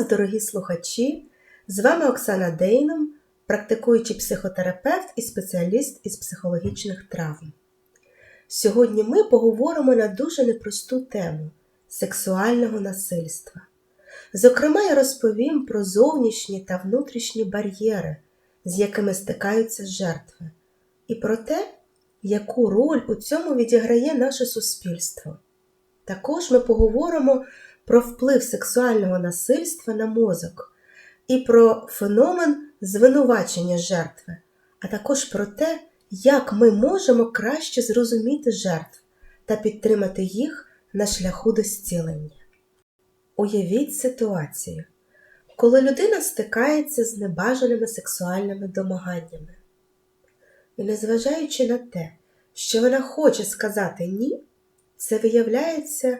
вас, дорогі слухачі! З вами Оксана Дейном, практикуючий психотерапевт і спеціаліст із психологічних травм. Сьогодні ми поговоримо на дуже непросту тему сексуального насильства. Зокрема, я розповім про зовнішні та внутрішні бар'єри, з якими стикаються жертви, і про те, яку роль у цьому відіграє наше суспільство. Також ми поговоримо про вплив сексуального насильства на мозок і про феномен звинувачення жертви, а також про те, як ми можемо краще зрозуміти жертв та підтримати їх на шляху до зцілення. Уявіть ситуацію, коли людина стикається з небажаними сексуальними домаганнями. І незважаючи на те, що вона хоче сказати ні, це виявляється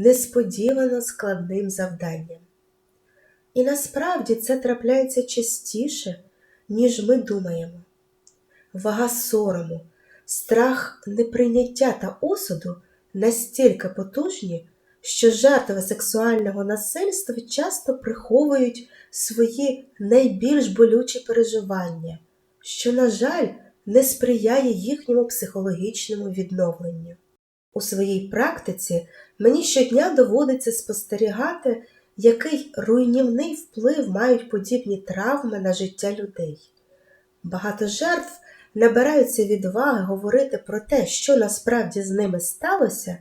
несподівано складним завданням. І насправді це трапляється частіше, ніж ми думаємо. Вага сорому, страх неприйняття та осуду настільки потужні, що жертви сексуального насильства часто приховують свої найбільш болючі переживання, що, на жаль, не сприяє їхньому психологічному відновленню. У своїй практиці мені щодня доводиться спостерігати, який руйнівний вплив мають подібні травми на життя людей. Багато жертв набираються відваги говорити про те, що насправді з ними сталося,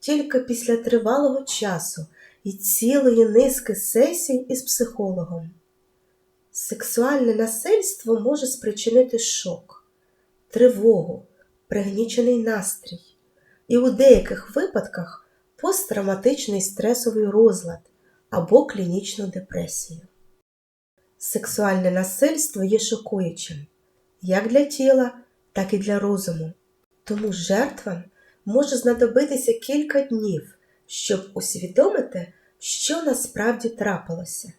тільки після тривалого часу і цілої низки сесій із психологом. Сексуальне насильство може спричинити шок, тривогу, пригнічений настрій і у деяких випадках посттравматичний стресовий розлад або клінічну депресію. Сексуальне насильство є шокуючим як для тіла, так і для розуму, тому жертвам може знадобитися кілька днів, щоб усвідомити, що насправді трапилося,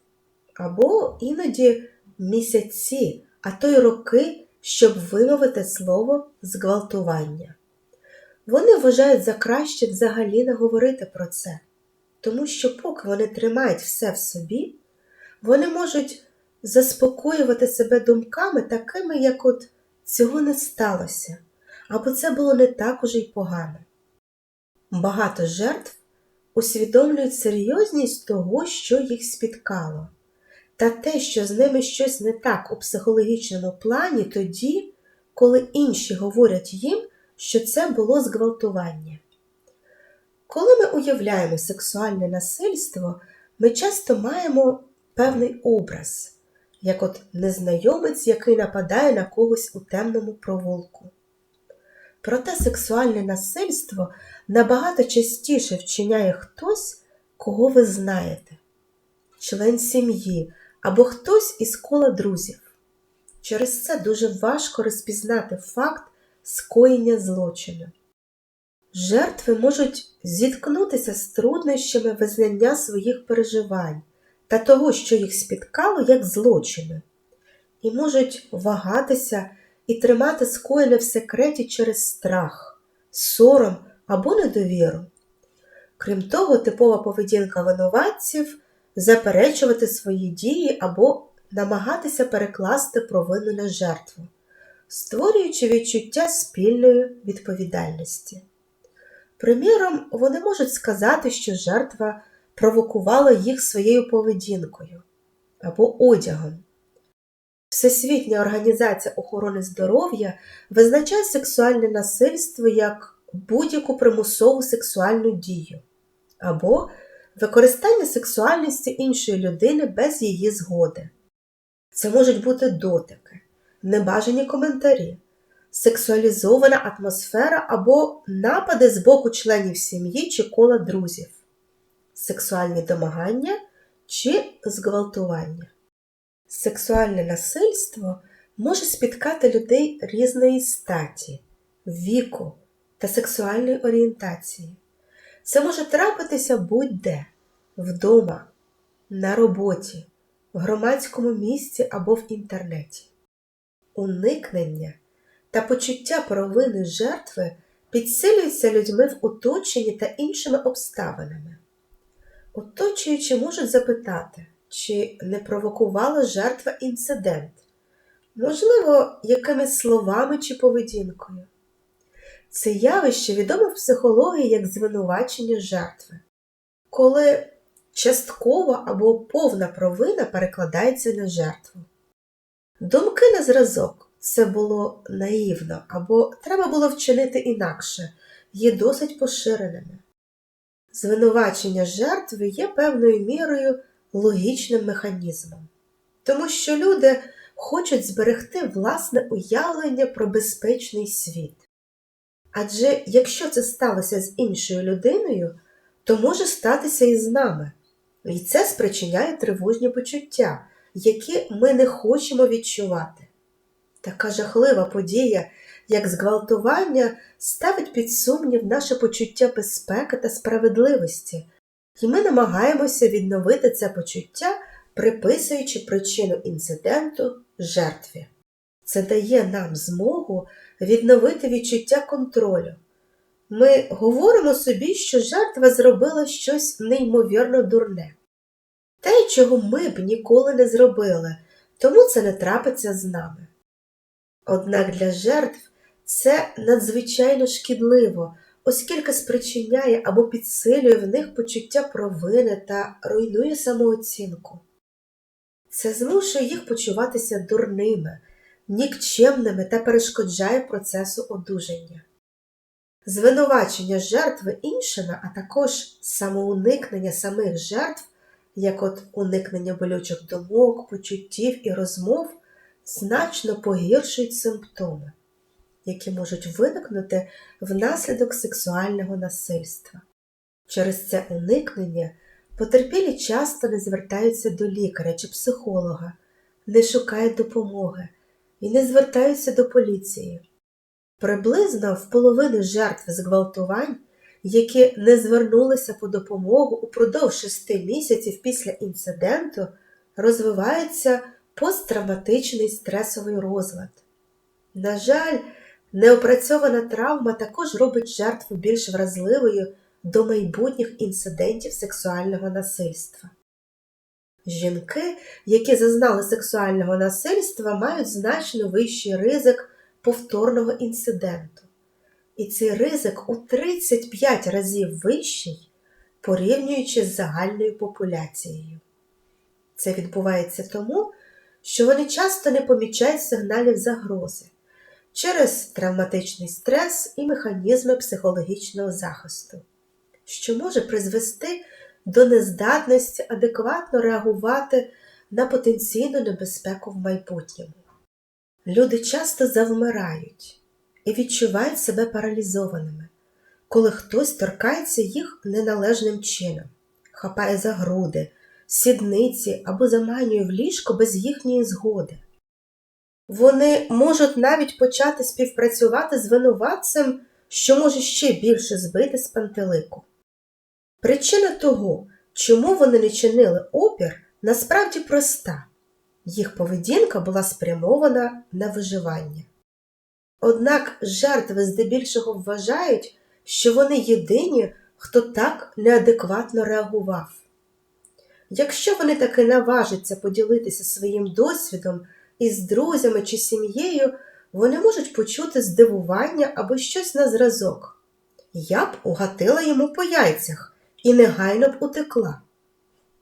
або іноді місяці, а то й роки, щоб вимовити слово зґвалтування. Вони вважають за краще взагалі не говорити про це, тому що, поки вони тримають все в собі, вони можуть заспокоювати себе думками такими, як от цього не сталося, або це було не так уже й погано. Багато жертв усвідомлюють серйозність того, що їх спіткало, та те, що з ними щось не так у психологічному плані тоді, коли інші говорять їм що це було зґвалтування. Коли ми уявляємо сексуальне насильство, ми часто маємо певний образ, як от незнайомець, який нападає на когось у темному провулку. Проте сексуальне насильство набагато частіше вчиняє хтось, кого ви знаєте, член сім'ї або хтось із кола друзів. Через це дуже важко розпізнати факт скоєння злочину. Жертви можуть зіткнутися з труднощами визнання своїх переживань та того, що їх спіткало, як злочини, і можуть вагатися і тримати скоєне в секреті через страх, сором або недовіру. Крім того, типова поведінка винуватців заперечувати свої дії або намагатися перекласти провину на жертву створюючи відчуття спільної відповідальності. Приміром, вони можуть сказати, що жертва провокувала їх своєю поведінкою або одягом. Всесвітня організація охорони здоров'я визначає сексуальне насильство як будь-яку примусову сексуальну дію або використання сексуальності іншої людини без її згоди. Це можуть бути дотики, небажані коментарі, сексуалізована атмосфера або напади з боку членів сім'ї чи кола друзів, сексуальні домагання чи зґвалтування. Сексуальне насильство може спіткати людей різної статі, віку та сексуальної орієнтації. Це може трапитися будь-де вдома, на роботі, в громадському місці або в інтернеті уникнення та почуття провини жертви підсилюються людьми в оточенні та іншими обставинами. Оточуючи можуть запитати, чи не провокувала жертва інцидент, можливо, якимись словами чи поведінкою. Це явище відоме в психології як звинувачення жертви, коли часткова або повна провина перекладається на жертву. Думки на зразок. Це було наївно або треба було вчинити інакше, є досить поширеними. Звинувачення жертви є певною мірою логічним механізмом, тому що люди хочуть зберегти власне уявлення про безпечний світ. Адже якщо це сталося з іншою людиною, то може статися і з нами, і це спричиняє тривожні почуття, які ми не хочемо відчувати. Така жахлива подія, як зґвалтування, ставить під сумнів наше почуття безпеки та справедливості, і ми намагаємося відновити це почуття, приписуючи причину інциденту жертві. Це дає нам змогу відновити відчуття контролю. Ми говоримо собі, що жертва зробила щось неймовірно дурне. Те, чого ми б ніколи не зробили, тому це не трапиться з нами. Однак для жертв це надзвичайно шкідливо, оскільки спричиняє або підсилює в них почуття провини та руйнує самооцінку. Це змушує їх почуватися дурними, нікчемними та перешкоджає процесу одужання. Звинувачення жертви іншими, а також самоуникнення самих жертв, як от уникнення болючих думок, почуттів і розмов, значно погіршують симптоми, які можуть виникнути внаслідок сексуального насильства. Через це уникнення потерпілі часто не звертаються до лікаря чи психолога, не шукають допомоги і не звертаються до поліції. Приблизно в половини жертв зґвалтувань, які не звернулися по допомогу упродовж шести місяців після інциденту, розвивається посттравматичний стресовий розлад. На жаль, неопрацьована травма також робить жертву більш вразливою до майбутніх інцидентів сексуального насильства. Жінки, які зазнали сексуального насильства, мають значно вищий ризик повторного інциденту. І цей ризик у 35 разів вищий, порівнюючи з загальною популяцією. Це відбувається тому, що вони часто не помічають сигналів загрози через травматичний стрес і механізми психологічного захисту, що може призвести до нездатності адекватно реагувати на потенційну небезпеку в майбутньому. Люди часто завмирають і відчувають себе паралізованими, коли хтось торкається їх неналежним чином, хапає за груди, сідниці або заманює в ліжко без їхньої згоди. Вони можуть навіть почати співпрацювати з винуватцем, що може ще більше збити з пантелику. Причина того, чому вони не чинили опір, насправді проста їх поведінка була спрямована на виживання. Однак жертви здебільшого вважають, що вони єдині, хто так неадекватно реагував. Якщо вони таки наважаться поділитися своїм досвідом із друзями чи сім'єю, вони можуть почути здивування або щось на зразок. Я б угатила йому по яйцях і негайно б утекла.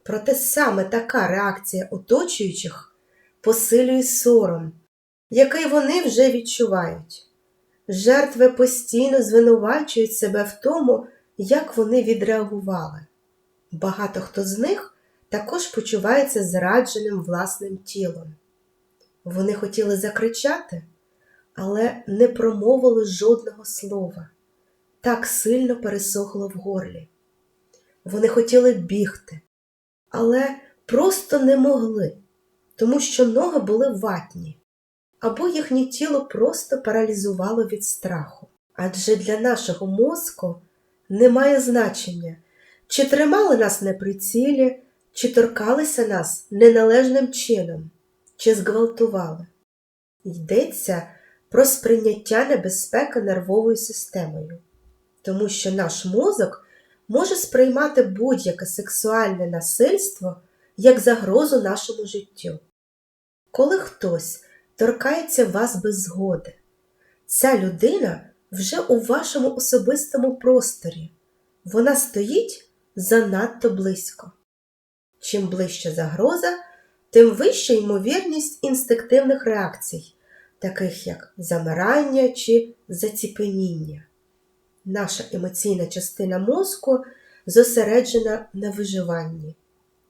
Проте саме така реакція оточуючих посилює сором, який вони вже відчувають. Жертви постійно звинувачують себе в тому, як вони відреагували. Багато хто з них також почувається зрадженим власним тілом. Вони хотіли закричати, але не промовили жодного слова, так сильно пересохло в горлі. Вони хотіли бігти, але просто не могли, тому що ноги були ватні, або їхнє тіло просто паралізувало від страху. Адже для нашого мозку немає значення, чи тримали нас на прицілі, чи торкалися нас неналежним чином, чи зґвалтували. Йдеться про сприйняття небезпеки нервовою системою, тому що наш мозок може сприймати будь-яке сексуальне насильство як загрозу нашому життю. Коли хтось торкається вас без згоди, ця людина вже у вашому особистому просторі, вона стоїть занадто близько. Чим ближча загроза, тим вища ймовірність інстинктивних реакцій, таких як замирання чи заціпеніння. Наша емоційна частина мозку зосереджена на виживанні.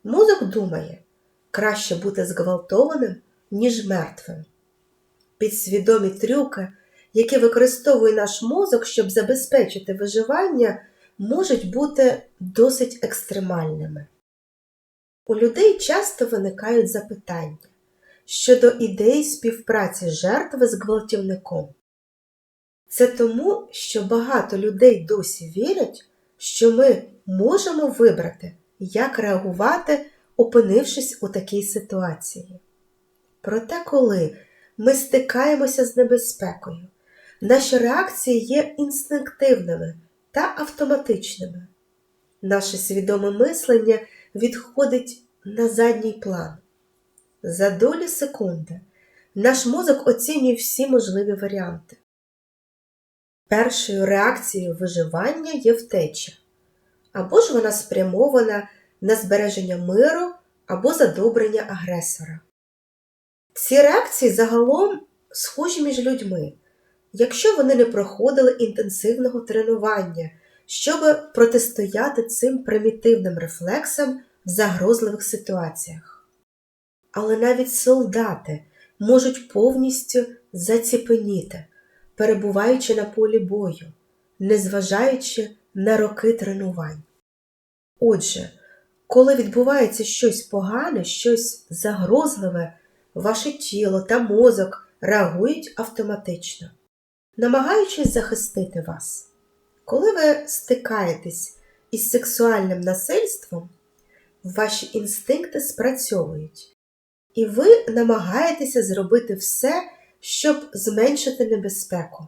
Мозок думає, краще бути зґвалтованим, ніж мертвим. Підсвідомі трюки, які використовує наш мозок, щоб забезпечити виживання, можуть бути досить екстремальними. У людей часто виникають запитання щодо ідеї співпраці жертви з гвалтівником. Це тому, що багато людей досі вірять, що ми можемо вибрати, як реагувати, опинившись у такій ситуації. Проте, коли ми стикаємося з небезпекою, наші реакції є інстинктивними та автоматичними. Наше свідоме мислення відходить на задній план. За долі секунди наш мозок оцінює всі можливі варіанти. Першою реакцією виживання є втеча, або ж вона спрямована на збереження миру або задобрення агресора. Ці реакції загалом схожі між людьми, якщо вони не проходили інтенсивного тренування, щоб протистояти цим примітивним рефлексам в загрозливих ситуаціях. Але навіть солдати можуть повністю заціпеніти, перебуваючи на полі бою, незважаючи на роки тренувань. Отже, коли відбувається щось погане, щось загрозливе, ваше тіло та мозок реагують автоматично, намагаючись захистити вас. Коли ви стикаєтесь із сексуальним насильством, ваші інстинкти спрацьовують, і ви намагаєтеся зробити все, щоб зменшити небезпеку.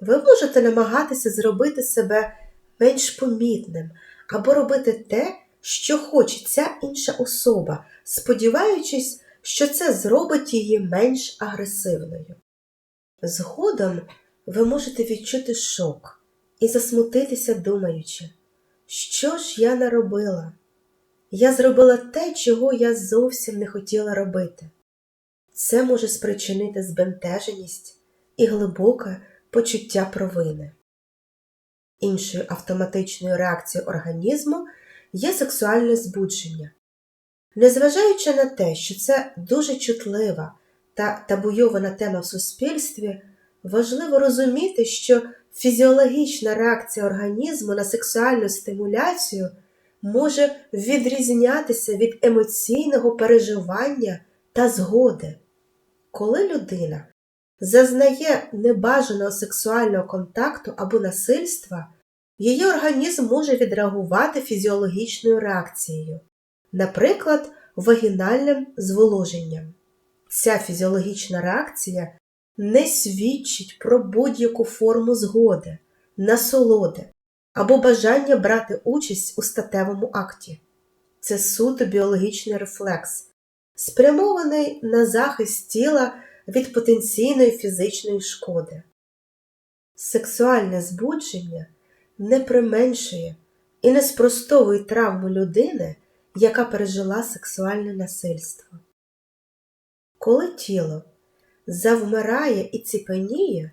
Ви можете намагатися зробити себе менш помітним або робити те, що хоче ця інша особа, сподіваючись, що це зробить її менш агресивною. Згодом ви можете відчути шок і засмутитися, думаючи, що ж я наробила? Я зробила те, чого я зовсім не хотіла робити. Це може спричинити збентеженість і глибоке почуття провини. Іншою автоматичною реакцією організму є сексуальне збудження. Незважаючи на те, що це дуже чутлива та табуйована тема в суспільстві, важливо розуміти, що фізіологічна реакція організму на сексуальну стимуляцію може відрізнятися від емоційного переживання та згоди. Коли людина зазнає небажаного сексуального контакту або насильства, її організм може відреагувати фізіологічною реакцією, наприклад, вагінальним зволоженням. Ця фізіологічна реакція не свідчить про будь-яку форму згоди, насолоди або бажання брати участь у статевому акті. Це суто біологічний рефлекс, спрямований на захист тіла від потенційної фізичної шкоди. Сексуальне збудження не применшує і не спростовує травму людини, яка пережила сексуальне насильство. Коли тіло завмирає і ціпеніє,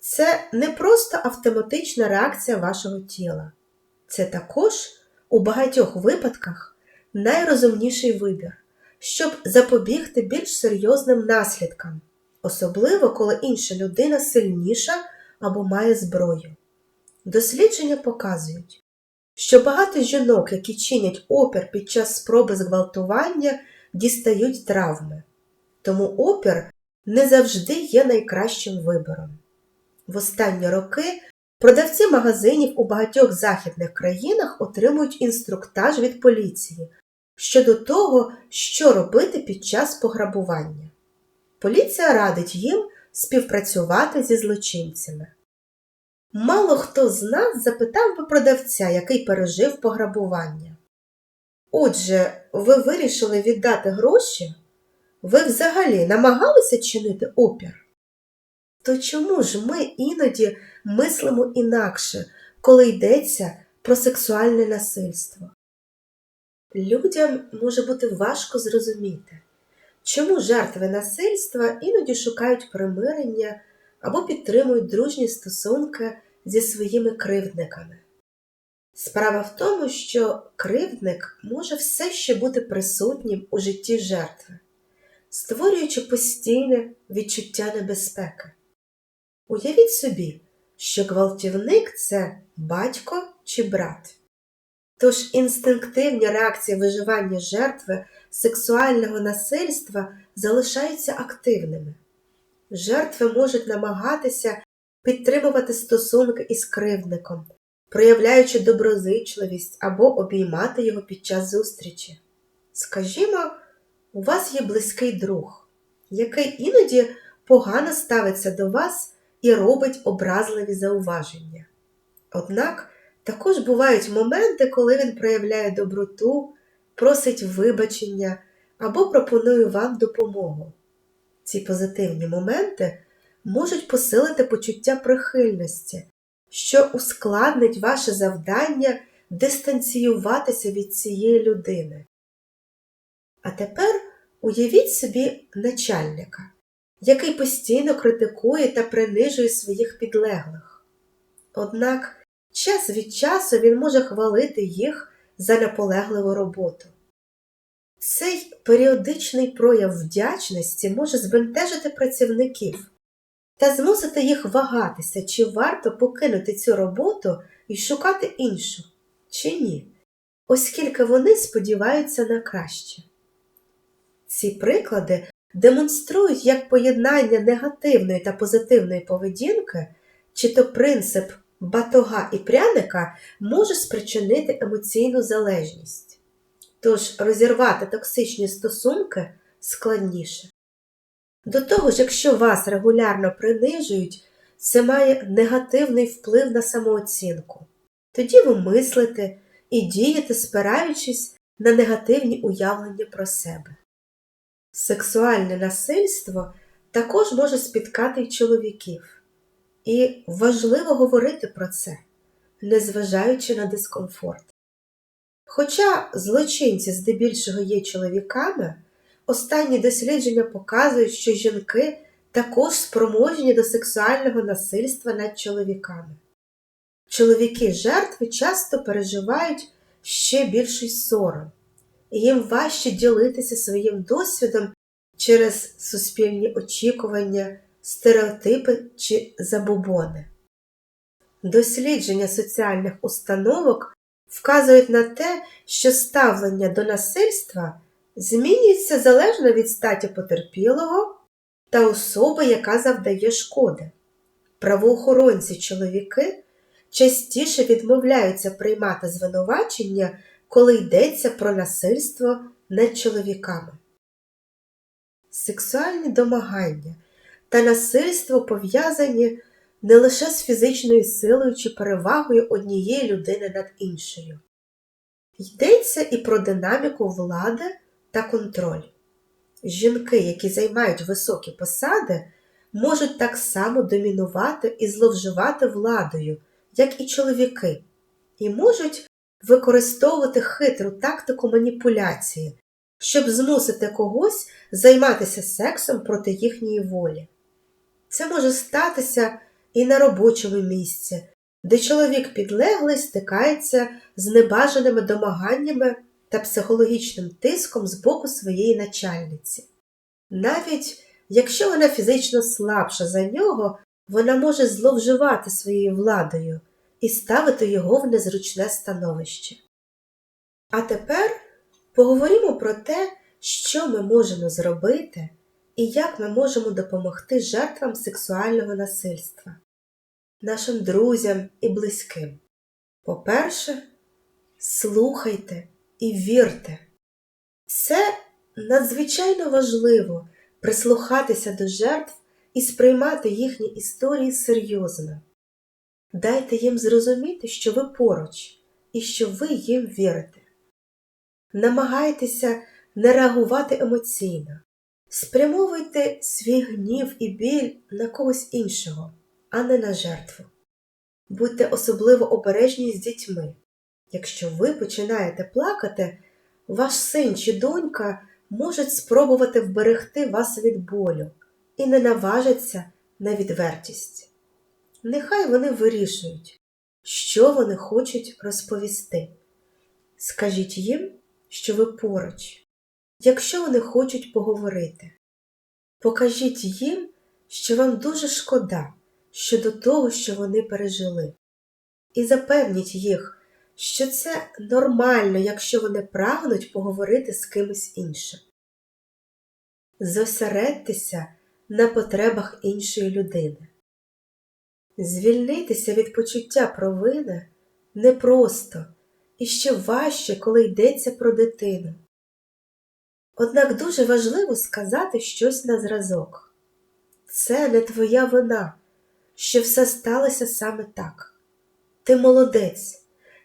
це не просто автоматична реакція вашого тіла, це також у багатьох випадках найрозумніший вибір, щоб запобігти більш серйозним наслідкам, особливо коли інша людина сильніша або має зброю. Дослідження показують, що багато жінок, які чинять опір під час спроби зґвалтування, дістають травми, тому опір не завжди є найкращим вибором. В останні роки продавці магазинів у багатьох західних країнах отримують інструктаж від поліції щодо того, що робити під час пограбування. Поліція радить їм співпрацювати зі злочинцями. Мало хто з нас запитав би продавця, який пережив пограбування. Отже, ви вирішили віддати гроші? Ви взагалі намагалися чинити опір? То чому ж ми іноді мислимо інакше, коли йдеться про сексуальне насильство? Людям може бути важко зрозуміти, чому жертви насильства іноді шукають примирення або підтримують дружні стосунки зі своїми кривдниками. Справа в тому, що кривдник може все ще бути присутнім у житті жертви, створюючи постійне відчуття небезпеки. Уявіть собі, що гвалтівник це батько чи брат. Тож інстинктивні реакції виживання жертви сексуального насильства залишаються активними. Жертви можуть намагатися підтримувати стосунки із кривдником, проявляючи доброзичливість або обіймати його під час зустрічі. Скажімо, у вас є близький друг, який іноді погано ставиться до вас і робить образливі зауваження. Однак також бувають моменти, коли він проявляє доброту, просить вибачення або пропонує вам допомогу. Ці позитивні моменти можуть посилити почуття прихильності, що ускладнить ваше завдання дистанціюватися від цієї людини. А тепер уявіть собі начальника, який постійно критикує та принижує своїх підлеглих. Однак час від часу він може хвалити їх за наполегливу роботу. Цей періодичний прояв вдячності може збентежити працівників та змусити їх вагатися, чи варто покинути цю роботу і шукати іншу, чи ні, оскільки вони сподіваються на краще. Ці приклади демонструють як поєднання негативної та позитивної поведінки, чи то принцип батога і пряника може спричинити емоційну залежність. Тож розірвати токсичні стосунки складніше. До того ж, якщо вас регулярно принижують, це має негативний вплив на самооцінку. Тоді ви мислите і дієте, спираючись на негативні уявлення про себе. Сексуальне насильство також може спіткати й чоловіків, і важливо говорити про це, незважаючи на дискомфорт. Хоча злочинці здебільшого є чоловіками, останні дослідження показують, що жінки також спроможні до сексуального насильства над чоловіками. Чоловіки жертви часто переживають ще більший сором, і їм важче ділитися своїм досвідом через суспільні очікування, стереотипи чи забобони. Дослідження соціальних установок вказують на те, що ставлення до насильства змінюється залежно від статі потерпілого та особи, яка завдає шкоди. Правоохоронці чоловіки частіше відмовляються приймати звинувачення, коли йдеться про насильство над чоловіками. Сексуальні домагання та насильство пов'язані не лише з фізичною силою чи перевагою однієї людини над іншою. Йдеться і про динаміку влади та контроль. Жінки, які займають високі посади, можуть так само домінувати і зловживати владою, як і чоловіки, і можуть використовувати хитру тактику маніпуляції, щоб змусити когось займатися сексом проти їхньої волі. Це може статися і на робочому місці, де чоловік підлеглий стикається з небажаними домаганнями та психологічним тиском з боку своєї начальниці. Навіть якщо вона фізично слабша за нього, вона може зловживати своєю владою і ставити його в незручне становище. А тепер поговоримо про те, що ми можемо зробити і як ми можемо допомогти жертвам сексуального насильства, нашим друзям і близьким. По-перше, слухайте і вірте. Це надзвичайно важливо прислухатися до жертв і сприймати їхні історії серйозно. Дайте їм зрозуміти, що ви поруч і що ви їм вірите. намагайтеся не реагувати емоційно. Спрямовуйте свій гнів і біль на когось іншого, а не на жертву. Будьте особливо обережні з дітьми. Якщо ви починаєте плакати, ваш син чи донька можуть спробувати вберегти вас від болю і не наважаться на відвертість. Нехай вони вирішують, що вони хочуть розповісти. Скажіть їм, що ви поруч, якщо вони хочуть поговорити. Покажіть їм, що вам дуже шкода щодо того, що вони пережили, і запевніть їх, що це нормально, якщо вони прагнуть поговорити з кимось іншим. Зосередьтеся на потребах іншої людини. Звільнитися від почуття провини непросто і ще важче, коли йдеться про дитину. Однак дуже важливо сказати щось на зразок. Це не твоя вина, що все сталося саме так. Ти молодець,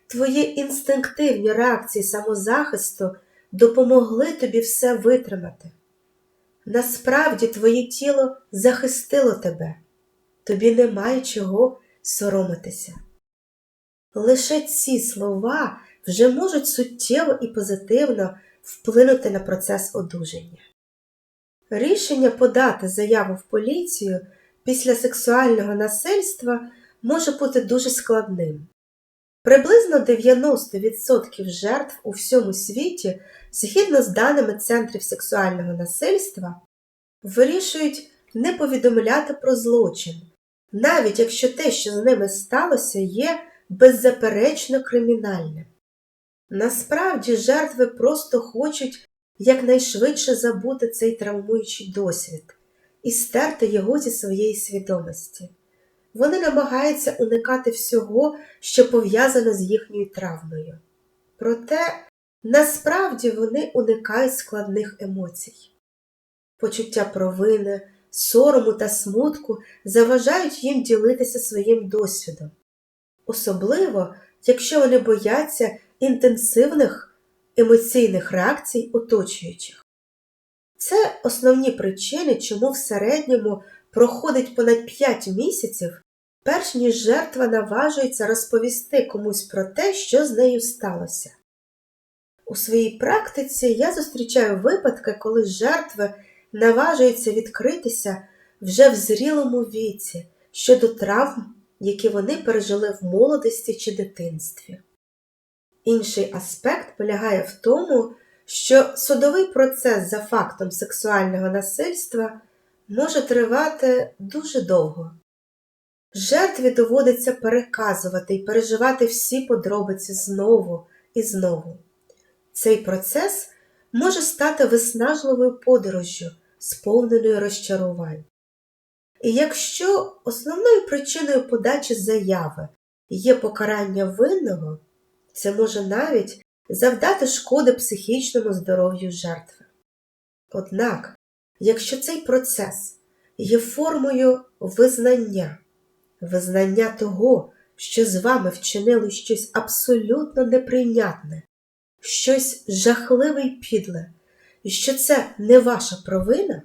твої інстинктивні реакції самозахисту допомогли тобі все витримати. Насправді твоє тіло захистило тебе, тобі немає чого соромитися. Лише ці слова вже можуть суттєво і позитивно вплинути на процес одужання. Рішення подати заяву в поліцію після сексуального насильства може бути дуже складним. Приблизно 90% жертв у всьому світі, згідно з даними Центрів сексуального насильства, вирішують не повідомляти про злочин, навіть якщо те, що з ними сталося, є беззаперечно кримінальним. Насправді жертви просто хочуть якнайшвидше забути цей травмуючий досвід і стерти його зі своєї свідомості. Вони намагаються уникати всього, що пов'язане з їхньою травмою. Проте насправді вони уникають складних емоцій. Почуття провини, сорому та смутку заважають їм ділитися своїм досвідом, особливо, якщо вони бояться інтенсивних емоційних реакцій оточуючих. Це основні причини, чому в середньому проходить понад 5 місяців, перш ніж жертва наважується розповісти комусь про те, що з нею сталося. У своїй практиці я зустрічаю випадки, коли жертви наважуються відкритися вже в зрілому віці щодо травм, які вони пережили в молодості чи дитинстві. Інший аспект полягає в тому, що судовий процес за фактом сексуального насильства може тривати дуже довго. Жертві доводиться переказувати і переживати всі подробиці знову і знову. Цей процес може стати виснажливою подорожжю, сповненою розчарувань. І якщо основною причиною подачі заяви є покарання винного, це може навіть завдати шкоди психічному здоров'ю жертви. Однак, якщо цей процес є формою визнання, визнання того, що з вами вчинили щось абсолютно неприйнятне, щось жахливе й підле, і що це не ваша провина,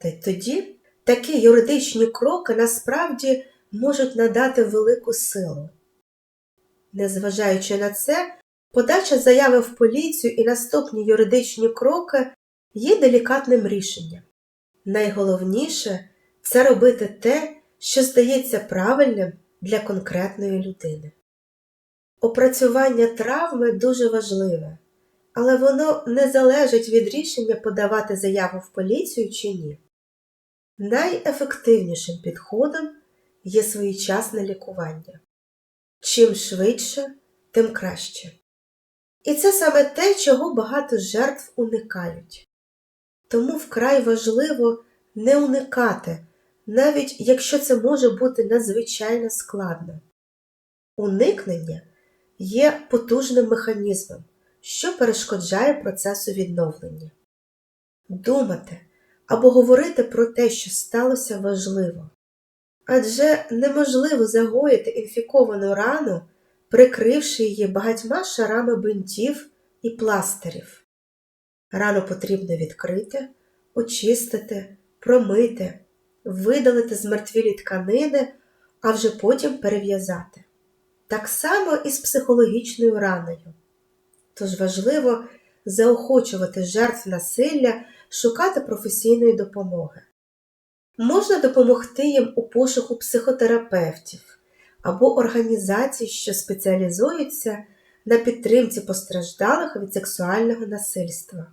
то тоді такі юридичні кроки насправді можуть надати велику силу. Незважаючи на це, подача заяви в поліцію і наступні юридичні кроки є делікатним рішенням. Найголовніше це робити те, що здається правильним для конкретної людини. Опрацювання травми дуже важливе, але воно не залежить від рішення подавати заяву в поліцію чи ні. Найефективнішим підходом є своєчасне лікування. Чим швидше, тим краще. І це саме те, чого багато жертв уникають. Тому вкрай важливо не уникати, навіть якщо це може бути надзвичайно складно. Уникнення є потужним механізмом, що перешкоджає процесу відновлення. Думати або говорити про те, що сталося важливо. Адже неможливо загоїти інфіковану рану, прикривши її багатьма шарами бинтів і пластирів. Рану потрібно відкрити, очистити, промити, видалити змертвілі тканини, а вже потім перев'язати. Так само і з психологічною раною. Тож важливо заохочувати жертв насилля шукати професійної допомоги. Можна допомогти їм у пошуку психотерапевтів або організацій, що спеціалізуються на підтримці постраждалих від сексуального насильства.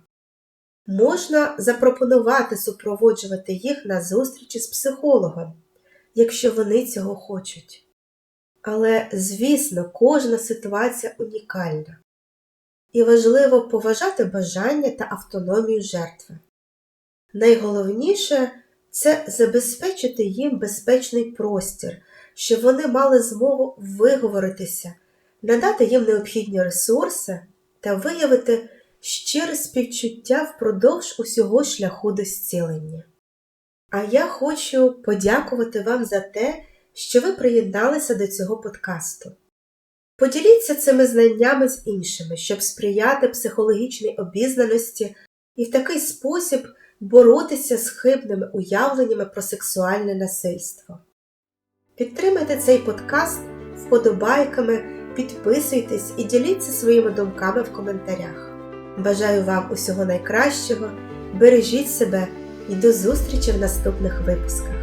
Можна запропонувати супроводжувати їх на зустрічі з психологом, якщо вони цього хочуть. Але, звісно, кожна ситуація унікальна, і важливо поважати бажання та автономію жертви. Найголовніше це забезпечити їм безпечний простір, щоб вони мали змогу виговоритися, надати їм необхідні ресурси та виявити щире співчуття впродовж усього шляху до зцілення. А я хочу подякувати вам за те, що ви приєдналися до цього подкасту. Поділіться цими знаннями з іншими, щоб сприяти психологічній обізнаності і в такий спосіб боротися з хибними уявленнями про сексуальне насильство. Підтримайте цей подкаст вподобайками, підписуйтесь і діліться своїми думками в коментарях. Бажаю вам усього найкращого, бережіть себе і до зустрічі в наступних випусках!